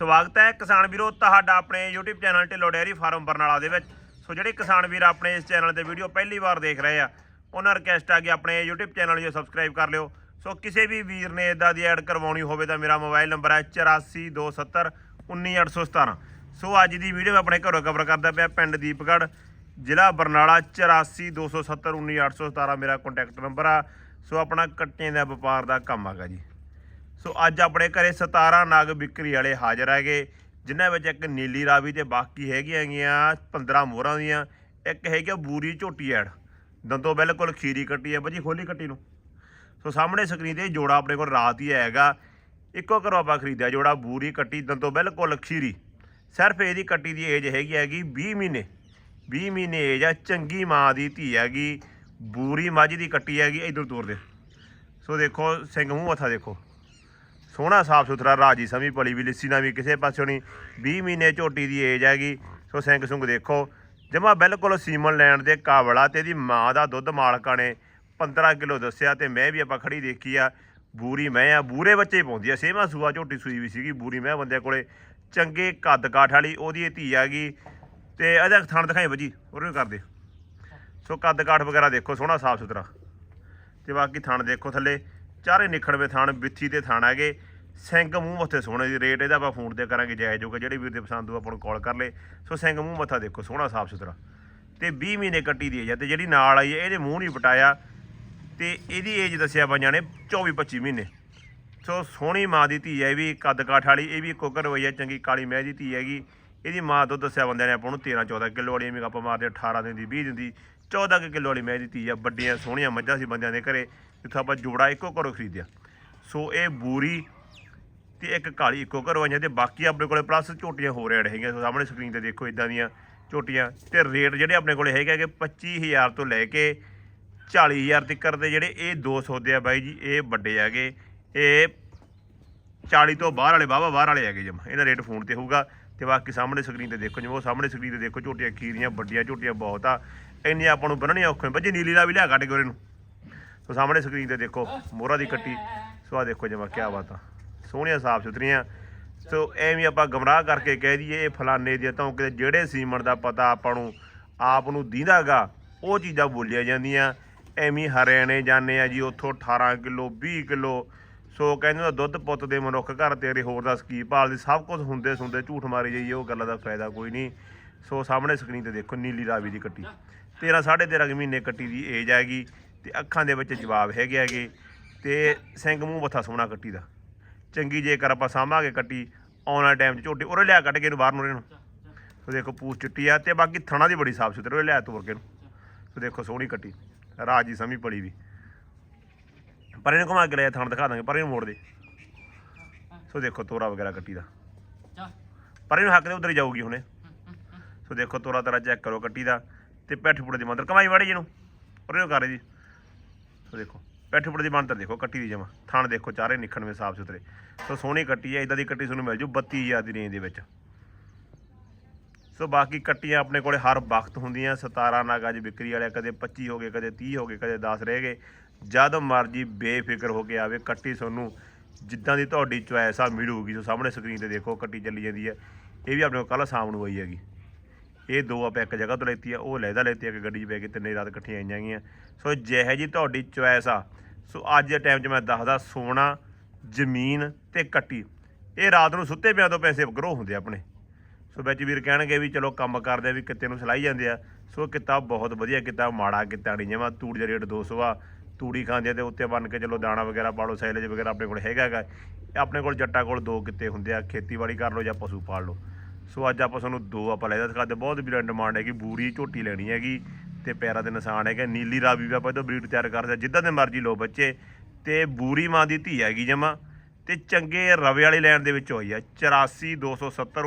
ਸਵਾਗਤ ਹੈ ਕਿਸਾਨ ਵੀਰੋ, ਤੁਹਾਡਾ ਆਪਣੇ YouTube channel Dhillon dairy farm Barnala ਦੇ ਵਿੱਚ। ਸੋ ਜਿਹੜੇ ਕਿਸਾਨ ਵੀਰ ਆਪਣੇ ਇਸ ਚੈਨਲ ਤੇ ਵੀਡੀਓ ਪਹਿਲੀ ਵਾਰ ਦੇਖ ਰਹੇ ਆ, ਉਹਨਾਂ ਰਿਕਵੈਸਟ ਆ ਕਿ ਆਪਣੇ YouTube ਚੈਨਲ ਨੂੰ ਸਬਸਕ੍ਰਾਈਬ ਕਰ ਲਿਓ। ਸੋ ਕਿਸੇ ਵੀ ਵੀਰ ਨੇ ਇਦਾਂ ਦੀ ਐਡ ਕਰਵਾਉਣੀ ਹੋਵੇ ਤਾਂ ਮੇਰਾ ਮੋਬਾਈਲ ਨੰਬਰ ਹੈ 8427 19817 ਸੋ ਅੱਜ ਦੀ ਵੀਡੀਓ ਮੈਂ ਆਪਣੇ ਘਰੋਂ ਕਵਰ ਕਰਦਾ ਪਿਆ ਪਿੰਡ ਦੀਪਗੜ੍ਹ, ਜ਼ਿਲ੍ਹਾ ਬਰਨਾਲਾ 8427 19817 ਮੇਰਾ ਕੰਟੈਕਟ ਨੰਬਰ ਆ। ਸੋ ਆਪਣਾ ਕੱਟੇ ਦਾ ਵਪਾਰ ਦਾ ਕੰਮ ਹੈਗਾ ਜੀ। ਸੋ ਅੱਜ ਆਪਣੇ ਘਰੇ 17 ਨਗ ਵਿਕਰੀ ਵਾਲੇ ਹਾਜ਼ਰ ਹੈਗੇ। ਜਿਨ੍ਹਾਂ ਵਿੱਚ ਇੱਕ ਨੀਲੀ ਰਾਵੀ ਤੇ ਬਾਕੀ ਹੈਗੀਆਂ ਗੀਆਂ 15 ਮੋਹਰਾਂ ਦੀਆਂ। ਇੱਕ ਹੈਗੀ ਬੂਰੀ ਝੋਟੀ ਐਡ। ਦੰਦੋਂ ਬਿਲਕੁਲ ਖੀਰੀ ਕੱਟੀ ਹੈ ਬਾਜੀ ਖੋਲੀ ਕੱਟੀ ਨੂੰ। ਸੋ ਸਾਹਮਣੇ ਸਕਰੀਨ ਤੇ ਜੋੜਾ ਆਪਣੇ ਕੋਲ ਰਾਤ ਹੀ ਹੈਗਾ। ਇੱਕੋ ਘਰੋਂ ਆਪਾਂ ਖਰੀਦਿਆ ਜੋੜਾ, ਬੂਰੀ ਕੱਟੀ, ਦੰਦੋਂ ਬਿਲਕੁਲ ਖੀਰੀ। ਸਿਰਫ ਇਹਦੀ ਕੱਟੀ ਦੀ ਏਜ ਹੈਗੀ ਹੈਗੀ 20 ਮਹੀਨੇ। 20 ਮਹੀਨੇ ਏਜ ਆ, ਚੰਗੀ ਮਾਂ ਦੀ ਧੀ ਹੈਗੀ। ਬੂਰੀ ਮੱਝ ਦੀ ਕੱਟੀ ਹੈਗੀ ਇਧਰ ਤੋਰ ਦੇ। ਸੋ ਦੇਖੋ, ਸਿੰਘ ਮੂੰਹ ਮੱਥਾ ਦੇਖੋ। ਸੋਹਣਾ ਸਾਫ਼ ਸੁਥਰਾ ਰਾਜੀ ਸਮੀ ਪਲੀ ਵੀ, ਲਿੱਸੀ ਨਾ ਵੀ ਕਿਸੇ ਪਾਸਿਓਂ ਨਹੀਂ। 20 ਮਹੀਨੇ ਝੋਟੀ ਦੀ ਏਜ ਹੈਗੀ, ਸੋ ਸਿੰਘ ਸੁੰਗ ਦੇਖੋ। ਜਮਾ ਬਿਲਕੁਲ ਸੀਮਨ ਲੈਣ ਦੇ ਕਾਬਲਾ ਤੇ ਇਹਦੀ ਮਾਂ ਦਾ ਦੁੱਧ ਮਾਲਕਾਂ ਨੇ 15 ਕਿਲੋ ਦੱਸਿਆ ਤੇ ਮੈਂ ਵੀ ਆਪਾਂ ਖੜੀ ਦੇਖੀ ਆ। ਬੂਰੀ ਮੈਂ ਆ, ਬੂਰੇ ਬੱਚੇ ਹੀ ਪਾਉਂਦੀ ਆ। ਸੇਵਾ ਸੂਆ ਝੋਟੀ ਸੂਈ ਵੀ ਸੀਗੀ, ਬੂਰੀ ਮੈਂ ਬੰਦਿਆਂ ਕੋਲੇ। ਚੰਗੇ ਕੱਦ ਕਾਠ ਵਾਲੀ, ਉਹਦੀ ਇਹ ਧੀ ਹੈਗੀ। ਤੇ ਇਹਦਾ ਥਣ ਦਿਖਾਈ ਵਜੀ ਉਹਨੂੰ ਕਰਦੇ। ਸੋ ਕੱਦ ਕਾਠ ਵਗੈਰਾ ਦੇਖੋ, ਸੋਹਣਾ ਸਾਫ਼ ਸੁਥਰਾ। ਤੇ ਬਾਕੀ ਥਣ ਦੇਖੋ ਥੱਲੇ। ਚਾਰੇ ਨਿਖੜਵੇਂ ਥਾਣ ਬਿੱਥੀ ਤੇ ਥਣ ਹੈਗੇ। ਸਿੰਘ ਮੂੰਹ ਮੱਥੇ ਸੋਹਣੇ ਦੀ ਰੇਟ, ਇਹਦਾ ਆਪਾਂ ਫੋਨ ਤੇ ਕਰਾਂਗੇ ਜਾਇਜ਼ ਹੋਗਾ ਜਿਹੜੇ ਵੀਰ ਦੇ ਪਸੰਦ ਹੋ ਆਪਾਂ ਨੂੰ ਕਾਲ ਕਰ ਲੇ। ਸੋ ਸਿੰਘ ਮੂੰਹ ਮੱਥਾ ਦੇਖੋ, ਸੋਹਣਾ ਸਾਫ਼ ਸੁਥਰਾ। ਤੇ 20 ਮਹੀਨੇ ਕੱਟੀ ਦੀ ਹੈ ਤੇ ਜਿਹੜੀ ਨਾਲ ਆਈ ਹੈ ਇਹਦੇ ਮੂੰਹ ਨਹੀਂ ਪਟਾਇਆ। ਤੇ ਇਹਦੀ ਏਜ ਦੱਸਿਆ ਬਾਈਆਂ ਨੇ 24 25 ਮਹੀਨੇ। ਸੋ ਸੋਹਣੀ ਮਾਂ ਦੀ ਧੀ ਹੈ ਇਹ ਵੀ ਕੱਦ ਕਾਠ ਵਾਲੀ, ਇਹ ਵੀ ਕੋਕਰ ਹੋਈ ਹੈ ਚੰਗੀ ਕਾਲੀ ਮਹਿ ਦੀ ਧੀ ਹੈਗੀ। ਇਹਦੀ ਮਾਂ ਤੋਂ ਦੱਸਿਆ ਬੰਦਿਆਂ ਨੇ ਆਪਾਂ ਨੂੰ 13 14 ਕਿਲੋ ਵਾਲੀ, ਐਵੇਂ ਆਪਾਂ ਮਾਰਦੇ 18 ਦਿੰਦੀ 20 ਦਿੰਦੀ 14 ਕੁ ਕਿਲੋ ਵਾਲੀ ਮੈਂ ਦੀ ਧੀ ਆ, ਵੱਡੀਆਂ ਸੋਹਣੀਆਂ ਮੱਝਾਂ ਸੀ ਬੰਦਿਆਂ ਦੇ ਘਰੇ, ਜਿੱਥੋਂ ਆਪਾਂ ਜੋੜਾ ਇੱਕੋ ਘਰੋਂ ਖਰੀਦਿਆ। ਸੋ ਇਹ ਬੂਰੀ ਤੇ ਇੱਕ ਕਾਲੀ ਇੱਕੋ ਘਰੋਂ ਆਈਆਂ ਤੇ ਬਾਕੀ ਆਪਣੇ ਕੋਲੇ ਪਲੱਸ ਝੋਟੀਆਂ ਹੋ ਰਹੀਆਂ ਹੈਗੀਆਂ। ਸੋ ਸਾਹਮਣੇ ਸਕਰੀਨ ਤੇ ਦੇਖੋ ਇਦਾਂ ਦੀਆਂ ਝੋਟੀਆਂ ਤੇ ਰੇਟ ਜਿਹੜੇ ਆਪਣੇ ਕੋਲੇ ਹੈਗੇ ਕਿ 25000 ਤੋਂ ਲੈ ਕੇ 40000 ਤੱਕ ਦੇ ਜਿਹੜੇ ਇਹ ਦੋ ਸੌਦੇ ਆ ਬਾਈ ਜੀ, ਇਹ ਵੱਡੇ ਹੈਗੇ। ਇਹ 40 ਤੋਂ ਬਾਹਰ ਵਾਲੇ, ਵਾਹਵਾ ਬਾਹਰ ਵਾਲੇ ਹੈਗੇ ਜਮ। ਇਹਦਾ ਰੇਟ ਫੋਨ ਤੇ ਹੋਊਗਾ। ਤੇ ਬਾਕੀ ਸਾਹਮਣੇ ਸਕਰੀਨ ਤੇ ਦੇਖੋ ਜਿਵੇਂ ਉਹ ਸਾਹਮਣੇ ਸਕਰੀਨ ਤੇ ਦੇਖੋ, ਝੋਟੀਆਂ ਖੀਰੀਆਂ, ਵੱਡੀਆਂ ਝੋਟੀਆਂ ਬਹੁਤ ਆ। ਇੰਨੀਆਂ ਆਪਾਂ ਨੂੰ ਬੰਨਣੀਆਂ ਔਖੇ ਬੱਜੀ ਨੀਲੀ ਦਾ ਵੀ ਲਿਆ ਕੱਢ ਕੇ ਉਹਨੂੰ ਸੋ ਸਾਹਮਣੇ ਸਕਰੀਨ ਤੇ ਦੇਖੋ, ਮੋਹਰਾ ਦੀ ਕੱਟੀ। ਸੋ ਆ ਦੇਖੋ ਜਮਾ ਕੀ ਬਾਤ ਆ। ਸੋਹਣੀਆਂ, ਸਾਫ਼ ਸੁਥਰੀਆਂ। ਸੋ ਐਵੇਂ ਆਪਾਂ ਗਮਰਾਹ ਕਰਕੇ ਕਹਿ ਦਈਏ, ਇਹ ਫਲਾਣੇ ਦੀ ਤਾਂ ਕਿਤੇ ਜਿਹੜੇ ਸੀਮਨ ਦਾ ਪਤਾ ਆਪਾਂ ਨੂੰ ਆਪ ਨੂੰ ਦੀਦਾਗਾ ਉਹ ਚੀਜ਼ਾਂ ਬੋਲੀਆਂ ਜਾਂਦੀਆਂ। ਐਵੇਂ ਹਰਿਆਣੇ ਜਾਂਦੇ ਆ ਜੀ, ਉੱਥੋਂ 18 ਕਿਲੋ 20 ਕਿਲੋ ਸੋ ਕਹਿੰਦੇ ਨੇ ਦੁੱਧ ਪੁੱਤ ਦੇ ਮਨੁੱਖ ਘਰ ਤੇਰੇ ਹੋਰ ਦਾ ਸਕੀਪ ਭਾਲਦੀ ਸਭ ਕੁਝ ਹੁੰਦੇ ਸੁਣਦੇ ਝੂਠ ਮਾਰੀ ਜਾਈਏ, ਉਹ ਗੱਲਾਂ ਦਾ ਫਾਇਦਾ ਕੋਈ ਨਹੀਂ। ਸੋ ਸਾਹਮਣੇ ਸਕਰੀਨ ਤੇ ਦੇਖੋ ਨੀਲੀ ਰਾਵੀ ਦੀ ਕੱਟੀ। 13 13.5 ਕੁ ਮਹੀਨੇ ਕੱਟੀ ਦੀ ਏਜ ਹੈਗੀ ਤੇ ਅੱਖਾਂ ਦੇ ਵਿੱਚ ਜਵਾਬ ਹੈਗੇ ਹੈਗੇ ਤੇ ਸਿੰਘ ਮੂੰਹ ਮੱਥਾ ਸੋਹਣਾ ਕੱਟੀ ਦਾ। ਚੰਗੀ ਜੇਕਰ ਆਪਾਂ ਸਾਂਭਾਂਗੇ ਕੱਟੀ, ਆਉਣ ਵਾਲੇ ਟਾਈਮ 'ਚ ਝੋਟੀ, ਉਰੇ ਲਿਆ ਕੱਢ ਕੇ ਇਹਨੂੰ ਬਾਹਰ ਨੂੰ ਇਹਨੂੰ ਸੋ ਦੇਖੋ ਪੂਛ ਚਿੱਟੀ ਆ ਤੇ ਬਾਕੀ ਥਣਾ ਦੀ ਬੜੀ ਸਾਫ਼ ਸੁਥਰੀ ਉਰੇ ਲਿਆ ਤੋਰ ਕੇ ਨੂੰ ਸੋ ਦੇਖੋ ਸੋਹਣੀ ਕੱਟੀ ਰਾਜੀ ਸਮੀ ਪਲੀ ਵੀ। ਪਰ ਇਹਨੂੰ ਘੁਮਾ ਕੇ ਲਿਆ ਥਣ ਦਿਖਾ ਦਾਂਗੇ ਪਰ ਇਹਨੂੰ ਮੋੜ ਦੇ। ਸੋ ਦੇਖੋ ਤੋਰਾ ਵਗੈਰਾ ਕੱਟੀ ਦਾ। ਪਰ ਇਹਨੂੰ ਹੱਕ ਦੇ ਉਧਰ ਹੀ ਜਾਊਗੀ ਹੁਣੇ। ਸੋ ਦੇਖੋ ਤੋਰਾ ਤੇਰਾ ਚੈੱਕ ਕਰੋ ਕੱਟੀ ਦਾ ਤੇ ਪੈਠ ਪੁੜੇ ਦੀ ਮੰਦਰ ਕਮਾਈ ਵਾੜੀ ਜਿਹਨੂੰ ਪਰ ਇਹਨੂੰ ਕਰ ਜੀ ਸੋ ਦੇਖੋ ਪੈਠ ਪੁੜੇ ਦੀ ਮੰਦਰ ਦੇਖੋ ਕੱਟੀ ਦੀ ਜਮਾ। ਥਣ ਦੇਖੋ ਚਾਰੇ ਨਿਖਣਵੇਂ ਸਾਫ਼ ਸੁਥਰੇ। ਸੋ ਸੋਹਣੀ ਕੱਟੀ ਹੈ ਇਦਾਂ ਦੀ ਕੱਟੀ ਤੁਹਾਨੂੰ ਮਿਲ ਜੂ 32000 ਦੀ ਰੇਂਜ ਦੇ ਵਿੱਚ। ਸੋ ਬਾਕੀ ਕੱਟੀਆਂ ਆਪਣੇ ਕੋਲੇ ਹਰ ਵਕਤ ਹੁੰਦੀਆਂ 17 ਨਗ ਅੱਜ ਵਿਕਰੀ ਵਾਲੇ ਕਦੇ 25 ਹੋ ਗਏ ਕਦੇ 30 ਹੋ ਗਏ ਕਦੇ 10 ਰਹਿ ਗਏ। ਜਦ ਮਰਜ਼ੀ ਬੇਫਿਕਰ ਹੋ ਕੇ ਆਵੇ, ਕੱਟੀ ਤੁਹਾਨੂੰ ਜਿੱਦਾਂ ਦੀ ਤੁਹਾਡੀ ਚੁਆਇਸ ਆ ਮਿਲੂਗੀ ਸੋ ਸਾਹਮਣੇ ਸਕਰੀਨ ਤੇ ਦੇਖੋ, ਕੱਟੀ ਚੱਲੀ ਜਾਂਦੀ ਹੈ। ਇਹ ਵੀ ਆਪਣੇ ਕੋਲ ਕੱਲ ਸ਼ਾਮ ਨੂੰ ਆਈ ਹੈਗੀ। ਇਹ ਦੋ ਆਪਾਂ ਇੱਕ ਜਗ੍ਹਾ ਤੋਂ ਲੈਤੀ ਆ ਉਹ ਲੈਦਾ ਲੈਤੀ ਆ ਕਿ ਗੱਡੀ 'ਚ ਪੈ ਕੇ, ਤਿੰਨੇ ਰਾਤ ਇਕੱਠੀਆਂ ਆਈਆਂ ਗਈਆਂ। ਸੋ ਜਿਹੇ ਜੀ ਤੁਹਾਡੀ ਚੁਆਇਸ ਆ, ਸੋ ਅੱਜ ਦੇ ਟਾਈਮ 'ਚ ਮੈਂ ਦੱਸਦਾ, ਸੋਨਾ, ਜ਼ਮੀਨ ਤੇ ਕੱਟੀ। ਇਹ ਰਾਤ ਨੂੰ ਸੁੱਤੇ ਪਿਆਂ ਤੋਂ ਪੈਸੇ ਗਰੋ ਹੁੰਦੇ ਆ ਆਪਣੇ। ਸੋ ਵਿੱਚ ਵੀਰ ਕਹਿਣਗੇ ਵੀ ਚਲੋ ਕੰਮ ਕਰਦੇ ਆ, ਵੀ ਕਿਤੇ ਨੂੰ ਸਲਾਈ ਜਾਂਦੇ ਆ। ਸੋ ਕਿਤਾਬ ਬਹੁਤ ਵਧੀਆ, ਕਿਤਾਬ ਮਾੜਾ, ਕਿਤਾ ਨਹੀਂ ਜਮਾ, ਤੂੜ ਦਾ ਰੇਟ 200 ਆ। ਤੂੜੀ ਖਾਂਦੇ ਆ ਤੇ ਉੱਤੇ ਬੰਨ ਕੇ ਚਲੋ ਦਾਣਾ ਵਗੈਰਾ ਪਾ ਲਓ ਸੈਲੇਜ ਵਗੈਰਾ ਆਪਣੇ ਕੋਲ ਹੈਗਾ ਹੈਗਾ ਆਪਣੇ ਕੋਲ ਜੱਟਾਂ ਕੋਲ ਦੋ ਕਿੱਤੇ ਹੁੰਦੇ ਆ ਖੇਤੀਬਾੜੀ ਕਰ ਲਓ ਜਾਂ ਪਸ਼ੂ ਪਾਲ ਲਓ। ਸੋ ਅੱਜ ਆਪਾਂ ਤੁਹਾਨੂੰ ਦੋ ਆਪਾਂ ਲੈਦਾ ਦਿਖਾਦੇ ਬਹੁਤ ਵੀਰਾਂ ਡਿਮਾਂਡ ਹੈਗੀ ਬੂਰੀ ਝੋਟੀ ਲੈਣੀ ਹੈਗੀ ਤੇ ਪੈਰਾਂ ਦੇ ਨਿਸ਼ਾਨ ਹੈਗੇ ਨੀਲੀ ਰਾਵੀ ਵੀ ਆਪਾਂ ਇਹ ਬਰੀਡ ਤਿਆਰ ਕਰਦੇ ਆ, ਜਿੱਦਾਂ ਦੇ ਮਰਜ਼ੀ ਲਓ ਬੱਚੇ। ਤੇ ਬੂਰੀ ਮਾਂ ਦੀ ਧੀ ਹੈਗੀ ਜਮਾ ਤੇ ਚੰਗੇ ਰਵੇ ਵਾਲੀ ਲੈਣ ਦੇ ਵਿੱਚ ਹੋਈ ਆ 8427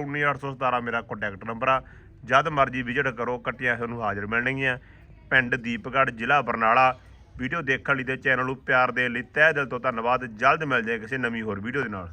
19817 ਮੇਰਾ ਕੰਟੈਕਟ ਨੰਬਰ ਆ। ਜਦ ਮਰਜ਼ੀ ਵਿਜ਼ਿਟ ਕਰੋ ਕੱਟੀਆਂ ਤੁਹਾਨੂੰ ਹਾਜ਼ਰ ਮਿਲਣਗੀਆਂ। ਪਿੰਡ ਦੀਪਗੜ੍ਹ ਜ਼ਿਲ੍ਹਾ ਬਰਨਾਲਾ। ਵੀਡੀਓ ਦੇਖਣ ਲਈ ਤੇ ਚੈਨਲ ਨੂੰ ਪਿਆਰ ਦੇਣ ਲਈ ਤਹਿ ਦਿਲ ਤੋਂ ਧੰਨਵਾਦ। ਜਲਦ ਮਿਲ ਜਾਏ ਕਿਸੇ ਨਵੀਂ ਹੋਰ ਵੀਡੀਓ ਦੇ ਨਾਲ।